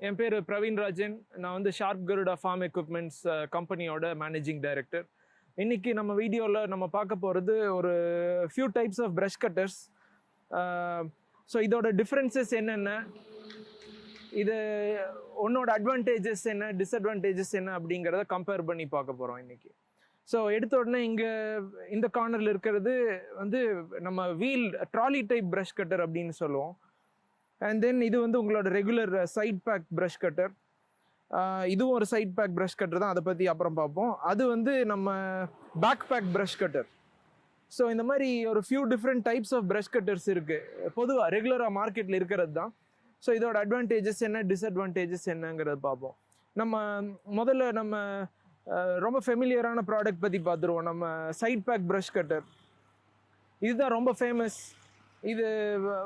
என் பேர் பிரவீன் ராஜன் நான் வந்து ஷார்ப் கருடா ஃபார்ம் எக்யூப்மெண்ட்ஸ் கம்பெனியோட மேனேஜிங் டைரக்டர் இன்றைக்கி நம்ம வீடியோவில் நம்ம பார்க்க போகிறது ஒரு few types of brush cutters so இதோட டிஃப்ரென்சஸ் என்னென்ன? இது உன்னோட அட்வான்டேஜஸ் என்ன டிஸ்அட்வான்டேஜஸ் என்ன அப்படிங்கிறத கம்பேர் பண்ணி பார்க்க போகிறோம் இன்றைக்கி ஸோ எடுத்த உடனே இங்கே இந்த கார்னரில் இருக்கிறது வந்து நம்ம wheel trolley type brush cutter அப்படின்னு சொல்லுவோம். அண்ட் தென் இது வந்து உங்களோட regular side pack brush cutter இதுவும் ஒரு சைட் பேக் ப்ரஷ் கட்டர் தான். அதை பற்றி அப்புறம் பார்ப்போம். அது வந்து நம்ம back pack brush cutter so இந்த மாதிரி ஒரு few different types of brush cutters இருக்குது பொதுவாக ரெகுலராக மார்க்கெட்டில் இருக்கிறது தான். ஸோ இதோட அட்வான்டேஜஸ் என்ன டிஸ்அட்வான்டேஜஸ் என்னங்கிறத பார்ப்போம். நம்ம முதல்ல நம்ம uh, ரொம்ப ஃபெமிலியரான ப்ராடக்ட் பற்றி பார்த்துருவோம். நம்ம சைட் பேக் ப்ரஷ் கட்டர் இதுதான் ரொம்ப ஃபேமஸ் இது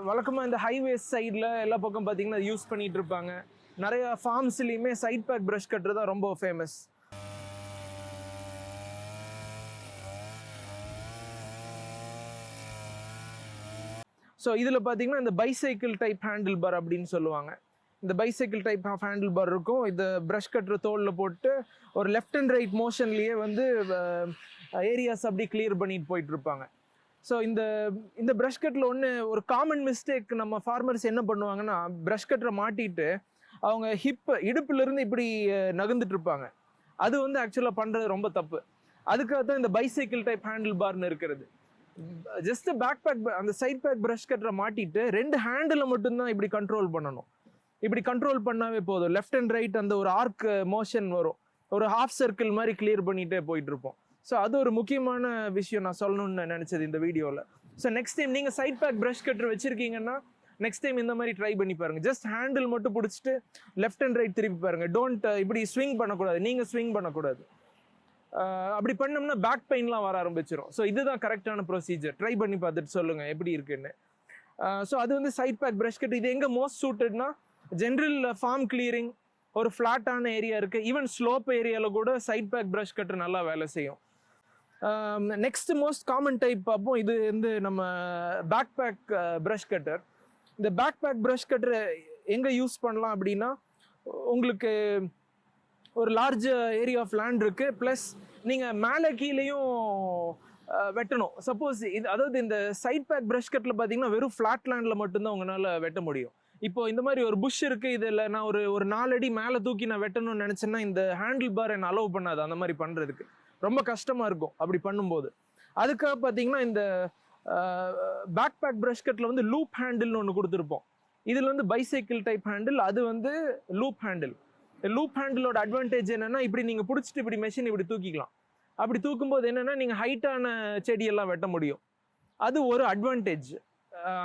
வழக்கமாக இந்த ஹைவேஸ் சைடில் எல்லா பக்கம் பார்த்தீங்கன்னா யூஸ் பண்ணிட்டு இருப்பாங்க நிறைய ஃபார்ம்ஸ்லேயுமே சைட் பேக் ப்ரஷ் கட்டுறது தான் ரொம்ப ஃபேமஸ் ஸோ இதில் பார்த்தீங்கன்னா இந்த பைசைக்கிள் டைப் ஹேண்டில் பார் அப்படின்னு சொல்லுவாங்க. இந்த bicycle type of handle bar இருக்கும். இது ப்ரஷ் கட்டுற தோலில் போட்டு ஒரு லெஃப்ட் அண்ட் ரைட் மோஷன்லேயே வந்து ஏரியாஸ் அப்படி கிளியர் பண்ணிட்டு போயிட்டு இருப்பாங்க ஸோ இந்த இந்த ப்ரஷ் கட்டில் ஒன்று ஒரு காமன் மிஸ்டேக் நம்ம ஃபார்மர்ஸ் என்ன பண்ணுவாங்கன்னா ப்ரஷ் கட்டரை மாட்டிட்டு அவங்க ஹிப்பு இடுப்புலேருந்து இப்படி நகர்ந்துட்டு இருப்பாங்க அது வந்து ஆக்சுவலாக பண்ணுறது ரொம்ப தப்பு. அதுக்காக தான் இந்த பைசைக்கிள் டைப் ஹேண்டில் பார்னு இருக்கிறது. ஜஸ்ட் பேக் பேக் அந்த சைட் பேக் ப்ரஷ் கட்டரை மாட்டிட்டு ரெண்டு ஹேண்டில் மட்டும்தான் இப்படி கண்ட்ரோல் பண்ணணும். இப்படி கண்ட்ரோல் பண்ணாவே போதும். லெஃப்ட் அண்ட் ரைட் அந்த ஒரு ஆர்க் மோஷன் வரும். ஒரு ஹாஃப் சர்க்கிள் மாதிரி கிளியர் பண்ணிகிட்டே போயிட்டு இருப்போம் ஸோ அது ஒரு முக்கியமான விஷயம் நான் சொல்லணும்னு நினச்சது இந்த வீடியோவில் ஸோ நெக்ஸ்ட் டைம் நீங்கள் சைட் பேக் ப்ரஷ் கட்டர் வச்சிருக்கீங்கன்னா நெக்ஸ்ட் டைம் இந்த மாதிரி ட்ரை பண்ணி பாருங்கள் ஜஸ்ட் ஹேண்டில் மட்டும் பிடிச்சிட்டு லெஃப்ட் அண்ட் ரைட் திருப்பி பாருங்கள் டோன்ட் இப்படி ஸ்விங் பண்ணக்கூடாது. நீங்கள் ஸ்விங் பண்ணக்கூடாது. அப்படி பண்ணோம்னா பேக் பெயின்லாம் வர ஆரம்பிச்சிடும் ஸோ இதுதான் கரெக்டான ப்ரொசீஜர் ட்ரை பண்ணி பார்த்துட்டு சொல்லுங்கள் எப்படி இருக்குன்னு. ஸோ அது வந்து சைட் பேக் ப்ரஷ் கட் இது எங்கே மோஸ்ட் சூட்டட்னா ஜென்ரல் ஃபார்ம் கிளியரிங் ஒரு ஃப்ளாட்டான ஏரியா இருக்குது ஈவன் ஸ்லோப் ஏரியாவில் கூட சைட் பேக் ப்ரஷ் கட்டர் நல்லா வேலை செய்யும். நெக்ஸ்ட் மோஸ்ட் காமன் டைப் பார்ப்போம். இது வந்து நம்ம பேக் பேக் ப்ரஷ் கட்டர் இந்த பேக் பேக் ப்ரஷ் கட்டர் எங்கே யூஸ் பண்ணலாம் அப்படின்னா உங்களுக்கு ஒரு லார்ஜ் ஏரியா ஆஃப் லேண்ட் இருக்குது ப்ளஸ் நீங்கள் மேலே கீழேயும் வெட்டணும். சப்போஸ் இது அதாவது இந்த சைட் பேக் ப்ரஷ் கட்டில் பார்த்தீங்கன்னா வெறும் ஃப்ளாட் லேண்டில் மட்டும்தான் உங்களால் வெட்ட முடியும். இப்போ இந்த மாதிரி ஒரு புஷ் இருக்குது இதில் நான் ஒரு ஒரு நாலடி மேலே தூக்கி நான் வெட்டணும்னு நினச்சேன்னா இந்த ஹேண்டில் பார் என்னை அலோவ் பண்ணாது. அந்த மாதிரி பண்ணுறதுக்கு ரொம்ப கஷ்டமாக இருக்கும் அப்படி பண்ணும்போது. அதுக்காக பார்த்தீங்கன்னா இந்த பேக் பேக் ப்ரஷ் கட்டில் வந்து லூப் ஹேண்டில்னு ஒன்று கொடுத்துருப்போம். இதில் வந்து பைசைக்கிள் டைப் ஹேண்டில் அது வந்து லூப் ஹேண்டில் லூப் ஹேண்டிலோட அட்வான்டேஜ் என்னென்னா இப்படி நீங்கள் பிடிச்சிட்டு இப்படி மெஷின் இப்படி தூக்கிக்கலாம். அப்படி தூக்கும்போது என்னென்னா நீங்கள் ஹைட்டான செடியெல்லாம் வெட்ட முடியும். அது ஒரு அட்வான்டேஜ்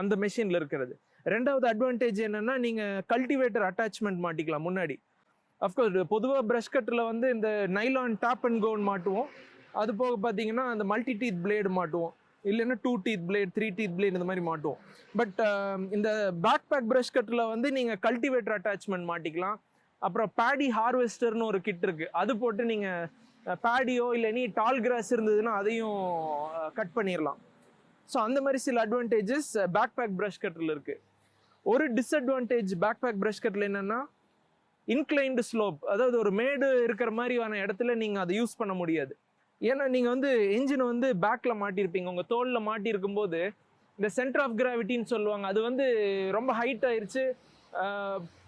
அந்த மெஷினில் இருக்கிறது. ரெண்டாவது அட்வான்டேஜ் என்னென்னா நீங்கள் கல்டிவேட்டர் அட்டாச்மெண்ட் மாட்டிக்கலாம் முன்னாடி. அஃப்கோர்ஸ் பொதுவாக ப்ரஷ் கட்டில் வந்து இந்த நைலான் டாப் அண்ட் கோன் மாட்டுவோம். அது போக பார்த்தீங்கன்னா அந்த மல்டி டீத் பிளேடு மாட்டுவோம். இல்லைன்னா two teeth blade three teeth blade இந்த மாதிரி மாட்டுவோம். பட் um, இந்த பேக் பேக் ப்ரஷ் கட்டில் வந்து நீங்கள் கல்டிவேட்டர் அட்டாச்மெண்ட் மாட்டிக்கலாம். அப்புறம் பேடி ஹார்வெஸ்டர்னு ஒரு கிட் இருக்குது அது போட்டு நீங்கள் பேடியோ இல்லை நீ டால் கிராஸ் இருந்ததுன்னா அதையும் கட் பண்ணிடலாம் ஸோ அந்த மாதிரி சில அட்வான்டேஜஸ் பேக் பேக் ப்ரஷ் கட்டில் இருக்குது ஒரு டிஸ்அட்வான்டேஜ் பேக் பேக் ப்ரஷ் கட்டில் என்னென்னா இன்க்ளைன்டு ஸ்லோப் அதாவது ஒரு மேடு இருக்கிற மாதிரியான இடத்துல நீங்கள் அதை யூஸ் பண்ண முடியாது. ஏன்னா நீங்கள் வந்து என்ஜினை வந்து பேக்கில் மாட்டியிருப்பீங்க உங்கள் தோலில் மாட்டியிருக்கும் போது இந்த சென்டர் ஆஃப் கிராவிட்டின்னு சொல்லுவாங்க. அது வந்து ரொம்ப ஹைட் ஆயிடுச்சு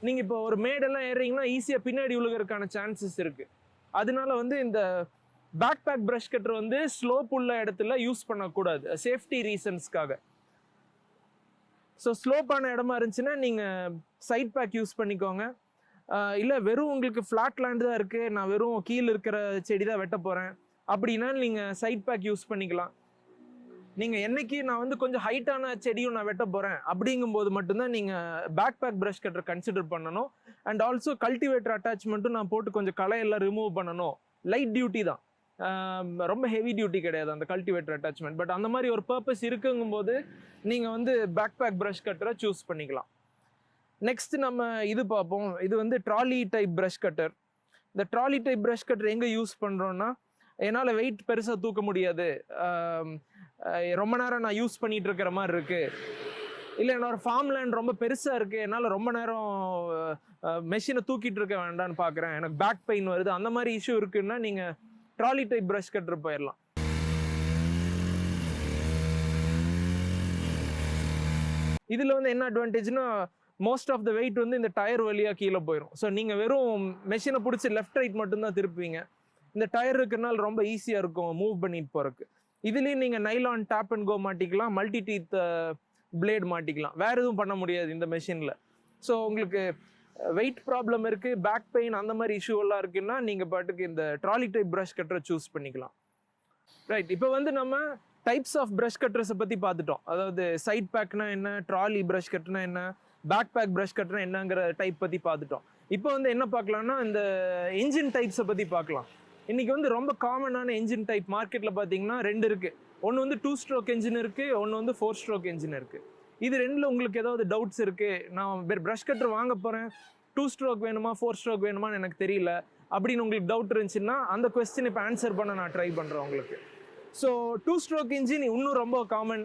நீங்கள் இப்போ ஒரு மேடெல்லாம் ஏறுறீங்கன்னா ஈஸியாக பின்னாடி விழுகிறதுக்கான சான்சஸ் இருக்குது அதனால வந்து இந்த பேக் பேக் ப்ரஷ் கட்டர் வந்து ஸ்லோப் உள்ள இடத்துல யூஸ் பண்ணக்கூடாது. சேஃப்டி ரீசன்ஸ்க்காக ஸோ ஸ்லோப்பான இடமா இருந்துச்சுன்னா நீங்கள் சைட் பேக் யூஸ் பண்ணிக்கோங்க. இல்லை வெறும் உங்களுக்கு ஃப்ளாட் லேண்டு தான் இருக்குது நான் வெறும் கீழே இருக்கிற செடி தான் வெட்ட போகிறேன் அப்படின்னா நீங்கள் சைட் பேக் யூஸ் பண்ணிக்கலாம். நீங்கள் என்னைக்கு நான் வந்து கொஞ்சம் ஹைட்டான செடியும் நான் வெட்ட போகிறேன் அப்படிங்கும்போது மட்டும்தான் நீங்கள் back pack brush cutter consider பண்ணணும். அண்ட் ஆல்சோ கல்டிவேட்டர் அட்டாச்மெண்ட்டும் நான் போட்டு கொஞ்சம் களையெல்லாம் ரிமூவ் பண்ணணும். லைட் டியூட்டி தான். ரொம்ப ஹெவி டியூட்டி கிடையாது அந்த கல்டிவேட்டர் அட்டாச்மெண்ட் பட் அந்த மாதிரி ஒரு பர்பஸ் இருக்குங்கும்போது நீங்கள் வந்து பேக் பேக் ப்ரஷ் கட்டரை சூஸ் பண்ணிக்கலாம். நெக்ஸ்ட் நம்ம இது பார்ப்போம். இது வந்து ட்ராலி டைப் ப்ரஷ் கட்டர் இந்த ட்ராலி டைப் ப்ரஷ் கட்டர் எங்கே யூஸ் பண்ணுறோன்னா என்னால் வெயிட் பெருசாக தூக்க முடியாது. ரொம்ப நேரம் நான் யூஸ் பண்ணிட்டு இருக்கிற மாதிரி இருக்கு. இல்லை என்னோட ஃபார்ம் லேண்ட் ரொம்ப பெருசாக இருக்குது என்னால் ரொம்ப நேரம் மெஷினை தூக்கிட்டு இருக்க வேண்டாம்னு பார்க்குறேன் எனக்கு பேக் பெயின் வருது. அந்த மாதிரி இஷ்யூ இருக்குன்னா நீங்கள் ட்ராலி டைப் ப்ரஷ் கட்டர் போயிடலாம் இதில் வந்து என்ன அட்வான்டேஜ்னா மோஸ்ட் ஆஃப் த வெயிட் வந்து இந்த டயர் வழியாக கீழே போயிடும் ஸோ நீங்கள் வெறும் மெஷினை பிடிச்சி லெஃப்ட் ரைட் மட்டும்தான் திருப்புவீங்க. இந்த டயர் இருக்கிறனால ரொம்ப ஈஸியாக இருக்கும் மூவ் பண்ணிட்டு போகிறதுக்கு இதுலேயும் நீங்கள் நைலான் டேப் அண்ட் கோ மாட்டிக்கலாம் மல்டி டீத் பிளேட் மாட்டிக்கலாம். வேறு எதுவும் பண்ண முடியாது இந்த மெஷினில் ஸோ உங்களுக்கு வெயிட் ப்ராப்ளம் இருக்குது பேக் பெயின் அந்த மாதிரி இஷ்யூலாம் இருக்குன்னா நீங்கள் பாட்டுக்கு இந்த ட்ராலி டைப் ப்ரஷ் கட்டரை சூஸ் பண்ணிக்கலாம். ரைட் இப்போ வந்து நம்ம டைப்ஸ் ஆஃப் ப்ரஷ் கட்டர்ஸை பற்றி பார்த்துட்டோம். அதாவது சைட் பேக்னா என்ன ட்ராலி ப்ரஷ் கட்டுனா என்ன பேக் பேக் ப்ரஷ் கட்னா என்னங்கிற டைப் பற்றி பார்த்துட்டோம். இப்போ வந்து என்ன பார்க்கலாம்னா இந்த இன்ஜின் டைப்ஸை பற்றி பார்க்கலாம். இன்றைக்கி வந்து ரொம்ப காமனான என்ஜின் டைப் மார்க்கெட்டில் பார்த்தீங்கன்னா ரெண்டு இருக்குது ஒன்று வந்து டூ ஸ்ட்ரோக் இன்ஜின் இருக்குது ஒன்று வந்து ஃபோர் ஸ்ட்ரோக் இன்ஜின் இருக்குது இது ரெண்டில் உங்களுக்கு ஏதாவது டவுட்ஸ் இருக்குது நான் ப்ரஷ் கட்டர் வாங்க போகிறேன் டூ ஸ்ட்ரோக் வேணுமா ஃபோர் ஸ்ட்ரோக் வேணுமான்னு எனக்கு தெரியல. அப்படின்னு உங்களுக்கு டவுட் இருந்துச்சுன்னா அந்த கொஸ்டின் இப்போ ஆன்சர் பண்ண நான் ட்ரை பண்ணுறேன் உங்களுக்கு. ஸோ டூ ஸ்ட்ரோக் இன்ஜின் இன்னும் ரொம்ப காமன்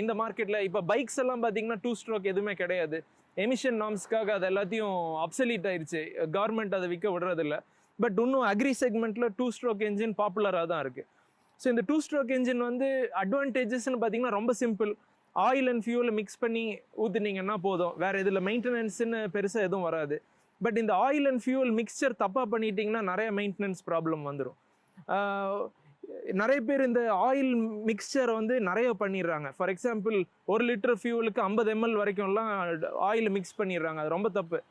இந்த மார்க்கெட்டில் இப்போ பைக்ஸ் எல்லாம் பார்த்தீங்கன்னா டூ ஸ்ட்ரோக் எதுவுமே கிடையாது. எமிஷன் நாம்ஸ்க்காக அது எல்லாத்தையும் அப்சலீட் ஆயிடுச்சு கவர்மெண்ட் அதை விற்க விடுறதில்ல. பட் இன்னும் அக்ரி செக்மெண்ட்டில் டூ ஸ்ட்ரோக் என்ஜின் பாப்புலராக தான் இருக்குது ஸோ இந்த டூ ஸ்ட்ரோக் என்ஜின் வந்து அட்வான்டேஜஸ்னு பார்த்தீங்கன்னா ரொம்ப சிம்பிள் ஆயில் அண்ட் ஃபியூவில் மிக்ஸ் பண்ணி ஊற்றுனீங்கன்னா போதும். வேறு இதில் மெயின்டெனன்ஸ்னு பெருசாக எதுவும் வராது. பட் இந்த ஆயில் அண்ட் ஃபியூல் மிக்சர் தப்பாக பண்ணிட்டீங்கன்னா நிறைய மெயின்டெனன்ஸ் ப்ராப்ளம் வந்துடும் நிறைய பேர் இந்த ஆயில் மிக்சரை வந்து நிறைய பண்ணிடுறாங்க. ஃபார் எக்ஸாம்பிள் ஒரு லிட்டர் ஃபியூலுக்கு ஐம்பது எம்எல் வரைக்கும்லாம் ஆயில் மிக்ஸ் பண்ணிடுறாங்க. அது ரொம்ப தப்பு.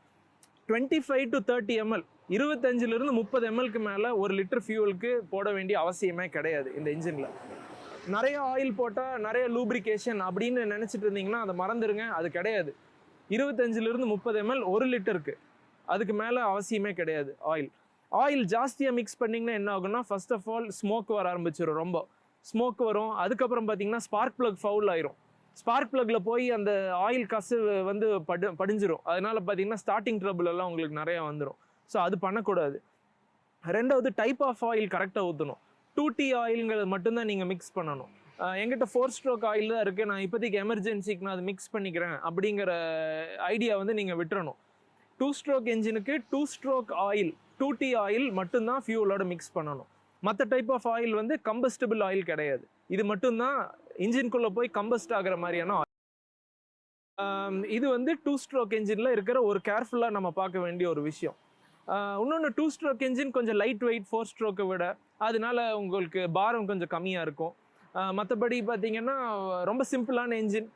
Twenty five to thirty ML இருபத்தஞ்சிலிருந்து முப்பது எம்எல்க்கு மேலே ஒரு லிட்டர் ஃபியூலுக்கு போட வேண்டிய அவசியமே கிடையாது இந்த இன்ஜினில் நிறைய ஆயில் போட்டால் நிறைய லூப்ரிகேஷன் அப்படின்னு நினச்சிட்டு இருந்தீங்கன்னா அதை மறந்துடுங்க அது கிடையாது. இருபத்தஞ்சிலிருந்து முப்பது எம்எல் ஒரு லிட்டருக்கு அதுக்கு மேலே அவசியமே கிடையாது ஆயில் ஆயில் ஜாஸ்தியாக மிக்ஸ் பண்ணிங்கன்னா என்ன ஆகும்னா ஃபர்ஸ்ட் ஆஃப் ஆல் ஸ்மோக் வர ஆரம்பிச்சிடும் ரொம்ப. ஸ்மோக் வரும். அதுக்கப்புறம் பார்த்தீங்கன்னா ஸ்பார்க் ப்ளக் ஃபவுல் ஆயிரும். ஸ்பார்க் ப்ளக்கில் போய் அந்த ஆயில் கசு வந்து படு படிஞ்சிரும். அதனால பார்த்தீங்கன்னா ஸ்டார்டிங் ட்ரபிள் எல்லாம் உங்களுக்கு நிறையா வந்துடும் ஸோ அது பண்ணக்கூடாது. ரெண்டாவது டைப் ஆஃப் ஆயில் கரெக்டாக ஊற்றணும் டூ டி ஆயிலுங்கிறது மட்டும்தான் நீங்கள் மிக்ஸ் பண்ணணும். எங்கிட்ட ஃபோர் ஸ்ட்ரோக் ஆயில் தான் இருக்குது நான் இப்போதைக்கு எமர்ஜென்சிக்கு நான் அதை மிக்ஸ் பண்ணிக்கிறேன் அப்படிங்கிற ஐடியா வந்து நீங்கள் விட்டுறணும். Two stroke என்ஜினுக்கு two stroke oil two T oil மட்டும்தான் ஃபியூலோட மிக்ஸ் பண்ணணும். மற்ற டைப் ஆஃப் ஆயில் வந்து கம்பஸ்டபிள் ஆயில் கிடையாது. இது மட்டும்தான் இன்ஜின்குள்ளே போய் கம்பஸ்ட் ஆகிற மாதிரியான ஆயில் இது வந்து டூ ஸ்ட்ரோக் என்ஜினில் இருக்கிற ஒரு கேர்ஃபுல்லாக நம்ம பார்க்க வேண்டிய ஒரு விஷயம். இன்னொன்று டூ ஸ்ட்ரோக் என்ஜின் கொஞ்சம் லைட் வெயிட் ஃபோர் ஸ்ட்ரோக்கை விட அதனால உங்களுக்கு பாரம் கொஞ்சம் கம்மியாக இருக்கும். மற்றபடி பார்த்தீங்கன்னா ரொம்ப சிம்பிளான என்ஜின்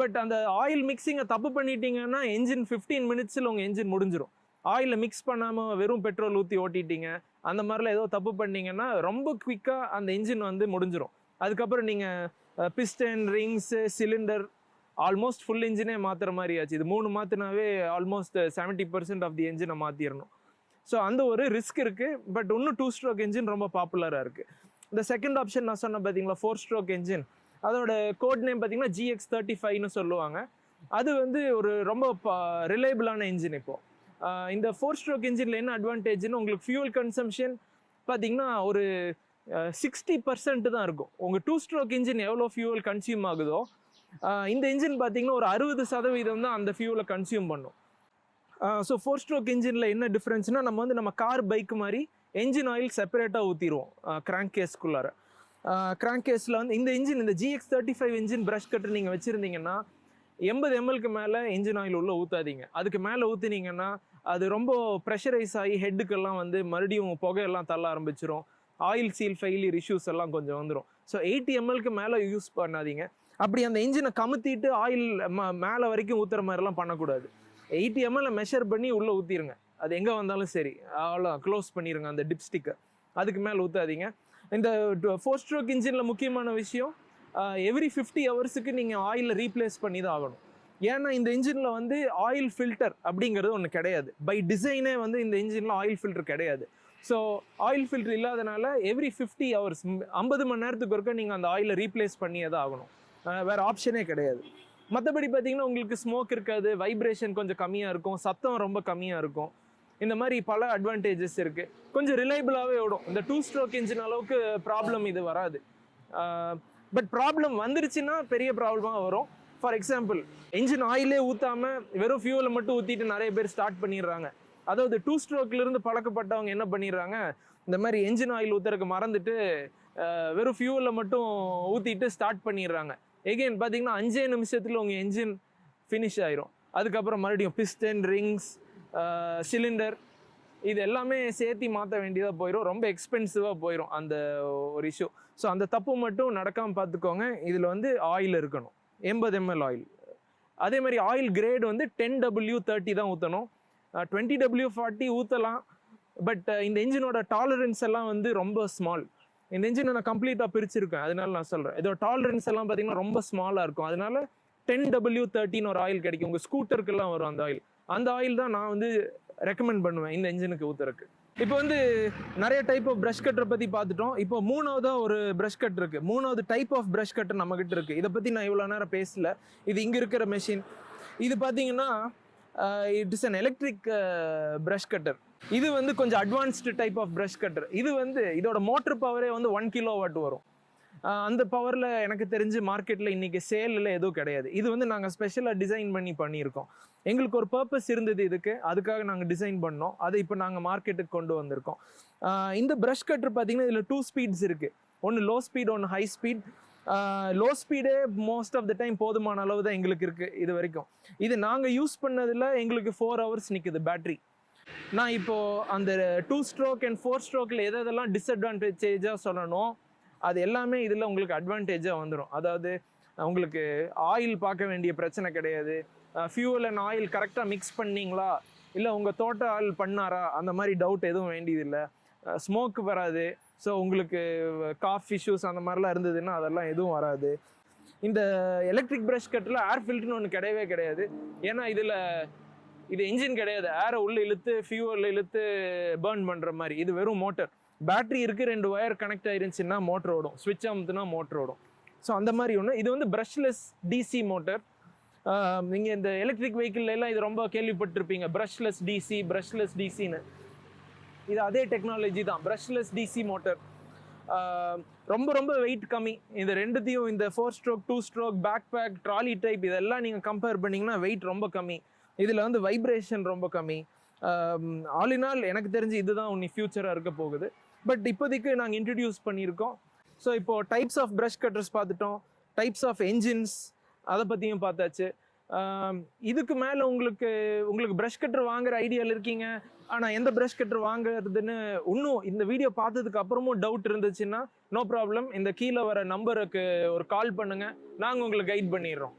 பட் அந்த ஆயில் மிக்சிங்கை தப்பு பண்ணிட்டீங்கன்னா என்ஜின் ஃபிஃப்டீன் மினிட்ஸில் உங்கள் என்ஜின் முடிஞ்சிடும் ஆயிலில் மிக்ஸ் பண்ணாமல் வெறும் பெட்ரோல் ஊற்றி ஓட்டிட்டீங்க. அந்த மாதிரிலாம் ஏதோ தப்பு பண்ணிங்கன்னா ரொம்ப குயிக்காக அந்த இன்ஜின் வந்து முடிஞ்சிடும் அதுக்கப்புறம் நீங்கள் piston rings cylinder almost full இன்ஜினே மாற்றுற மாதிரி ஆச்சு. இது மூணு மாற்றினாவே almost seventy percent of the என்ஜினை மாற்றிடணும் ஸோ அந்த ஒரு ரிஸ்க் இருக்குது பட் இன்னும் டூ ஸ்ட்ரோக் என்ஜின் ரொம்ப பாப்புலராக இருக்குது இந்த செகண்ட் ஆப்ஷன் நான் சொன்னேன் பார்த்தீங்களா ஃபோர் ஸ்ட்ரோக் என்ஜின் அதோட கோட் நேம் பார்த்தீங்கன்னா ஜிஎக்ஸ் தேர்ட்டி ஃபைவ்னு சொல்லுவாங்க. அது வந்து ஒரு ரொம்ப ரிலையபிளான என்ஜின் இன்ஜின் இப்போது இந்த ஃபோர் ஸ்ட்ரோக் இன்ஜினில் என்ன அட்வான்டேஜ்னு உங்களுக்கு ஃபியூல் கன்சம்ஷன் பார்த்தீங்கன்னா ஒரு சிக்ஸ்டி பர்சன்ட் தான் இருக்கும். உங்கள் டூ ஸ்ட்ரோக் இன்ஜின் எவ்வளோ ஃபியூவல் கன்சியூம் ஆகுதோ இந்த இன்ஜின் பார்த்தீங்கன்னா ஒரு அறுபது சதவீதம் தான் அந்த ஃபியூலை கன்சியூம் பண்ணும். ஸோ ஃபோர் ஸ்ட்ரோக் இன்ஜினில் என்ன டிஃப்ரென்ஸ்னால் நம்ம வந்து நம்ம கார் பைக் மாதிரி என்ஜின் ஆயில் செப்பரேட்டாக ஊற்றிடுவோம் கிராங்க் கேஸ்க்குள்ளார கிராங்க் கேஸில் வந்து இந்த இன்ஜின் இந்த GX thirty five engine brush cut நீங்கள் வச்சுருந்தீங்கன்னா எண்பது எம்எல்க்கு மேலே இன்ஜின் ஆயில் உள்ளே ஊற்றாதீங்க அதுக்கு மேலே ஊற்றினீங்கன்னா அது ரொம்ப ப்ரெஷரைஸ் ஆகி ஹெட்டுக்கெல்லாம் வந்து மறுபடியும் புகையெல்லாம் தள்ள ஆரம்பிச்சிரும். ஆயில் சீல் ஃபெயிலியர் இஷ்யூஸ் எல்லாம் கொஞ்சம் வந்துடும் ஸோ எயிட்டி எம்எல்க்கு மேலே யூஸ் பண்ணாதீங்க. அப்படி அந்த இன்ஜினை கமுத்திட்டு ஆயில் மேலே வரைக்கும் ஊற்றுற மாதிரிலாம் பண்ணக்கூடாது. எயிட்டி எம்எல்ல மெஷர் பண்ணி உள்ளே ஊற்றிருங்க அது எங்கே வந்தாலும் சரி. அவ்வளோ க்ளோஸ் பண்ணிடுங்க அந்த டிப்ஸ்டிக்கை அதுக்கு மேலே ஊற்றாதீங்க இந்த ஃபோர் ஸ்ட்ரோக் இன்ஜினில் முக்கியமான விஷயம் எவ்ரி ஃபிஃப்டி ஹவர்ஸுக்கு நீங்கள் ஆயிலை ரீப்ளேஸ் பண்ணி தான் ஆகணும். ஏன்னா இந்த இன்ஜினில் வந்து ஆயில் ஃபில்டர் அப்படிங்கிறது ஒன்று கிடையாது. பை டிசைனே வந்து இந்த இன்ஜினில் ஆயில் ஃபில்டர் கிடையாது. ஸோ ஆயில் ஃபில்டர் இல்லாதனால எவ்ரி ஃபிஃப்டி ஹவர்ஸ் ஐம்பது மணி நேரத்துக்கு ஒருக்க நீங்கள் அந்த ஆயிலை ரீப்ளேஸ் பண்ணியே தான் ஆகணும் வேறு ஆப்ஷனே கிடையாது. மற்றபடி பார்த்தீங்கன்னா உங்களுக்கு ஸ்மோக் இருக்காது வைப்ரேஷன் கொஞ்சம் கம்மியாக இருக்கும் சத்தம் ரொம்ப கம்மியாக இருக்கும். இந்த மாதிரி பல அட்வான்டேஜஸ் இருக்குது கொஞ்சம் ரிலையபிளாகவே ஓடும். இந்த டூ ஸ்ட்ரோக் இன்ஜின் அளவுக்கு ப்ராப்ளம் இது வராது. பட் ப்ராப்ளம் வந்துருச்சுன்னா பெரிய ப்ராப்ளமாக வரும். ஃபார் எக்ஸாம்பிள் என்ஜின் ஆயிலே ஊற்றாம வெறும் ஃபியூலை மட்டும் ஊற்றிட்டு நிறைய பேர் ஸ்டார்ட் பண்ணிடுறாங்க. அதாவது டூ ஸ்ட்ரோக்லேருந்து பழக்கப்பட்டவங்க என்ன பண்ணிடுறாங்க? இந்த மாதிரி என்ஜின் ஆயில் ஊற்றுறக்கு மறந்துட்டு வெறும் ஃபியூலை மட்டும் ஊற்றிட்டு ஸ்டார்ட் பண்ணிடுறாங்க. எகெயின் பார்த்தீங்கன்னா அஞ்சே நிமிஷத்தில் உங்கள் என்ஜின் ஃபினிஷ் ஆயிரும். அதுக்கப்புறம் மறுபடியும் பிஸ்டன் ரிங்ஸ் சிலிண்டர் இது எல்லாமே சேர்த்தி மாற்ற வேண்டியதாக போயிடும் ரொம்ப எக்ஸ்பென்சிவாக போயிடும் அந்த ஒரு இஷ்யூ ஸோ அந்த தப்பு மட்டும் நடக்காமல் பார்த்துக்கோங்க இதில் வந்து ஆயில் இருக்கணும். எண்பது எம்எல் ஆயில் அதே மாதிரி ஆயில் கிரேட் வந்து டென் டபிள்யூ தேர்ட்டி தான் ஊற்றணும் டுவெண்ட்டி டபிள்யூ ஃபார்ட்டி ஊற்றலாம் பட் இந்த இன்ஜினோட டாலரன்ஸ் எல்லாம் வந்து ரொம்ப ஸ்மால் இந்த இன்ஜினை நான் கம்ப்ளீட்டாக பிரிச்சிருக்கேன். அதனால நான் சொல்கிறேன் இதோட டாலரன்ஸ் எல்லாம் பார்த்தீங்கன்னா ரொம்ப ஸ்மாலாக இருக்கும். அதனால டென் டபிள்யூ தேர்ட்டின்னு ஒரு ஆயில் கிடைக்கும். உங்கள் ஸ்கூட்டருக்கெல்லாம் வரும் அந்த ஆயில் அந்த ஆயில் தான் நான் வந்து ரெக்கமெண்ட் பண்ணுவேன் இந்த இன்ஜினுக்கு ஊற்றுறக்கு இப்போ வந்து நிறைய டைப் ஆஃப் ப்ரஷ் கட்டரை பற்றி பார்த்துட்டோம். இப்போ மூணாவதாக ஒரு ப்ரஷ் கட் இருக்கு. மூணாவது டைப் ஆஃப் ப்ரஷ் கட்டர் நம்மக்கிட்ட இருக்குது இருக்கு. இதை பற்றி நான் இவ்வளோ நேரம் பேசல. இது இங்கே இருக்கிற மெஷின் இது பார்த்தீங்கன்னா it is an electric brush cutter இது வந்து கொஞ்சம் advanced type of brush cutter இது வந்து இதோட மோட்டர் பவரே வந்து ஒன் கிலோ வாட் வரும் அந்த பவரில் எனக்கு தெரிஞ்சு மார்க்கெட்டில் இன்றைக்கி சேலில் எதுவும் கிடையாது. இது வந்து நாங்கள் ஸ்பெஷலாக டிசைன் பண்ணி பண்ணியிருக்கோம். எங்களுக்கு ஒரு பர்பஸ் இருந்தது இதுக்கு. அதுக்காக நாங்கள் டிசைன் பண்ணோம். அதை இப்போ நாங்கள் மார்க்கெட்டுக்கு கொண்டு வந்திருக்கோம். இந்த ப்ரஷ் கட்டர் பார்த்தீங்கன்னா இதில் டூ ஸ்பீட்ஸ் இருக்குது ஒன்று லோ ஸ்பீட் ஒன்று ஹை ஸ்பீட் லோ ஸ்பீடே மோஸ்ட் ஆஃப் த டைம் போதுமான அளவு தான் எங்களுக்கு இருக்குது இது வரைக்கும். இது நாங்கள் யூஸ் பண்ணதில் எங்களுக்கு ஃபோர் ஹவர்ஸ் நிற்குது பேட்ரி நான் இப்போ அந்த டூ ஸ்ட்ரோக் அண்ட் ஃபோர் ஸ்ட்ரோக்கில் எதெல்லாம் டிஸ்அட்வான்டேஜாக சொல்லணும் அது எல்லாமே இதில் உங்களுக்கு அட்வான்டேஜாக வந்துடும் அதாவது உங்களுக்கு ஆயில் பார்க்க வேண்டிய பிரச்சனை கிடையாது. ஃபியூவல் அண்ட் ஆயில் கரெக்டாக மிக்ஸ் பண்ணீங்களா? இல்லை உங்கள் தோட்ட ஆள் பண்ணாரா? அந்த மாதிரி டவுட் எதுவும் வேண்டியதில்லை. ஸ்மோக் வராது. ஸோ உங்களுக்கு காஃப் இஷ்யூஸ் அந்த மாதிரிலாம் இருந்ததுன்னா அதெல்லாம் எதுவும் வராது. இந்த எலக்ட்ரிக் ப்ரஷ் கட்டில் ஏர் ஃபில்ட்ருன்னு ஒன்று கிடையவே கிடையாது. ஏன்னா இதில் இது இன்ஜின் கிடையாது. ஏரை உள்ளே இழுத்து ஃபியூவல் இழுத்து பேர்ன் பண்ணுற மாதிரி. இது வெறும் மோட்டர் பேட்ரி இருக்குது ரெண்டு ஒயர் கனெக்ட் ஆயிருந்துச்சுன்னா மோட்டர் ஓடும். ஸ்விட்ச் அமுத்துனா மோட்டர் ஓடும். ஸோ அந்த மாதிரி ஒன்று இது வந்து ப்ரஷ்லெஸ் டிசி மோட்டர் நீங்கள் இந்த எலக்ட்ரிக் வெஹிக்கிள் எல்லாம் இது ரொம்ப கேள்விப்பட்டிருப்பீங்க. ப்ரஷ்லெஸ் டிசி ப்ரஷ்லெஸ் டிசின்னு இது அதே டெக்னாலஜி தான். ப்ரஷ்லெஸ் டிசி மோட்டர் ரொம்ப ரொம்ப வெயிட் கம்மி. இந்த ரெண்டுத்தையும் இந்த four stroke two stroke backpack trolley type இதெல்லாம் நீங்கள் கம்பேர் பண்ணிங்கன்னா வெயிட் ரொம்ப கம்மி. இதில் வந்து வைப்ரேஷன் ரொம்ப கம்மி. ஆல் இன் ஆல் எனக்கு தெரிஞ்சு இதுதான் உன்னி ஃபியூச்சராக இருக்க போகுது. பட் இப்போதைக்கு நாங்கள் இன்ட்ரடியூஸ் பண்ணியிருக்கோம். ஸோ இப்போ டைப்ஸ் ஆஃப் ப்ரஷ் கட்டர்ஸ் பார்த்துட்டோம். டைப்ஸ் ஆஃப் என்ஜின்ஸ் அதை பற்றியும் பார்த்தாச்சு. இதுக்கு மேலே உங்களுக்கு உங்களுக்கு ப்ரஷ் கட்டர் வாங்குற ஐடியாவில் இருக்கீங்க. ஆனால் எந்த ப்ரஷ் கட்டர் வாங்குறதுன்னு இன்னும் இந்த வீடியோ பார்த்ததுக்கு அப்புறமும் டவுட் இருந்துச்சுன்னா நோ ப்ராப்ளம் இந்த கீழே வர நம்பருக்கு ஒரு கால் பண்ணுங்கள் நாங்கள் உங்களுக்கு கைட் பண்ணிடுறோம்.